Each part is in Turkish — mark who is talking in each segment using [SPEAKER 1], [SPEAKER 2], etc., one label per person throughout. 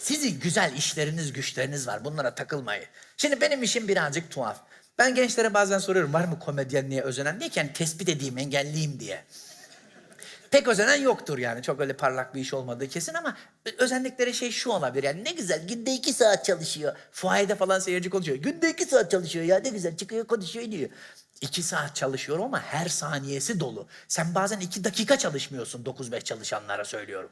[SPEAKER 1] Sizin güzel işleriniz, güçleriniz var. Bunlara takılmayın. Şimdi benim işim birazcık tuhaf. Ben gençlere bazen soruyorum var mı komedyenliğe özenen diye yani tespit edeyim, engelleyeyim diye. Pek özenen yoktur yani. Çok öyle parlak bir iş olmadığı kesin ama özendikleri şey şu olabilir. Yani ne güzel günde iki saat çalışıyor. Fuayede falan seyirci konuşuyor. Günde iki saat çalışıyor ya ne güzel çıkıyor konuşuyor diyor. İki saat çalışıyorum ama her saniyesi dolu. Sen bazen iki dakika çalışmıyorsun 9-5 çalışanlara söylüyorum.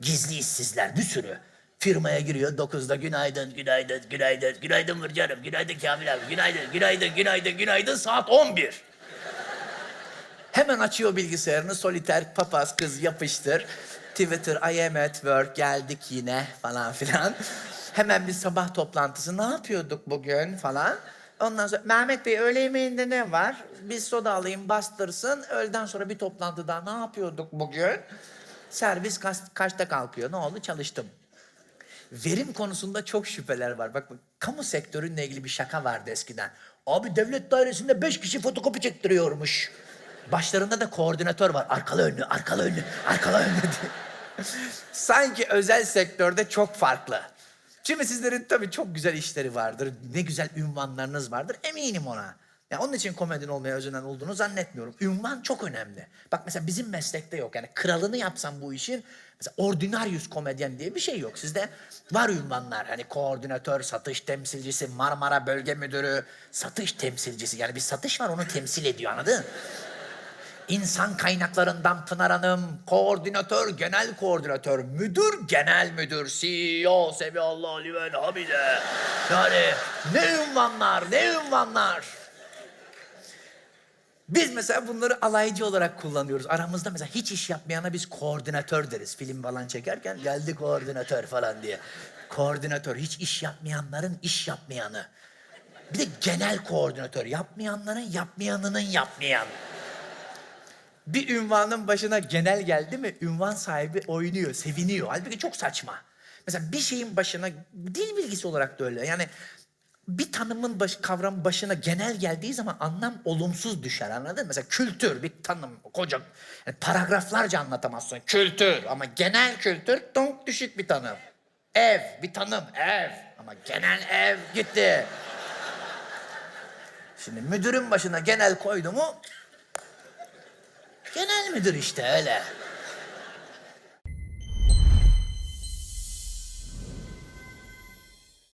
[SPEAKER 1] Gizli işsizler bir sürü. Firmaya giriyor 9'da günaydın, günaydın, günaydın, günaydın Mırcanım, günaydın Kamil abi, günaydın, günaydın, günaydın, günaydın saat 11. Hemen açıyor bilgisayarını soliter papaz kız yapıştır. Twitter I am at work geldik yine falan filan. Hemen bir sabah toplantısı ne yapıyorduk bugün falan. Ondan sonra Mehmet Bey öğle yemeğinde ne var? Bir soda alayım bastırsın. Öğleden sonra bir toplantı daha ne yapıyorduk bugün? Servis kaç, kaçta kalkıyor? Ne oldu? Çalıştım. Verim konusunda çok şüpheler var. Bak, bak kamu sektörünle ilgili bir şaka vardı eskiden. Abi devlet dairesinde beş kişi fotokopi çektiriyormuş. Başlarında da koordinatör var. Arkalı önlü, arkalı önlü, arkalı önlü diye. Sanki özel sektörde çok farklı. Şimdi sizlerin tabii çok güzel işleri vardır. Ne güzel ünvanlarınız vardır. Eminim ona. Ya onun için komedyen olmaya özenen olduğunu zannetmiyorum. Ünvan çok önemli. Bak mesela bizim meslekte yok. Yani kralını yapsam bu işin mesela ordinaryus komedyen diye bir şey yok. Sizde var ünvanlar. Hani koordinatör, satış temsilcisi, Marmara Bölge Müdürü, satış temsilcisi. Yani bir satış var onu temsil ediyor anladın? İnsan kaynaklarından Pınar Hanım, koordinatör, genel koordinatör, müdür, genel müdür, CEO, Sevi Allah Livel Hamide. Yani ne ünvanlar, ne ünvanlar. Biz mesela bunları alaycı olarak kullanıyoruz. Aramızda mesela hiç iş yapmayana biz koordinatör deriz. Film falan çekerken geldi koordinatör falan diye. Koordinatör hiç iş yapmayanların iş yapmayanı. Bir de genel koordinatör yapmayanların yapmayanının yapmayan. Bir ünvanın başına genel geldi mi ünvan sahibi oynuyor, seviniyor. Halbuki çok saçma. Mesela bir şeyin başına dil bilgisi olarak da öyle. Yani bir tanımın baş, kavram başına genel geldiği zaman anlam olumsuz düşer anladın mı? Mesela kültür bir tanım koca yani paragraflarca anlatamazsın kültür ama genel kültür donk düşük bir tanım. Ev bir tanım ev ama genel ev gitti. Şimdi müdürün başına genel koydu mu genel müdür işte öyle.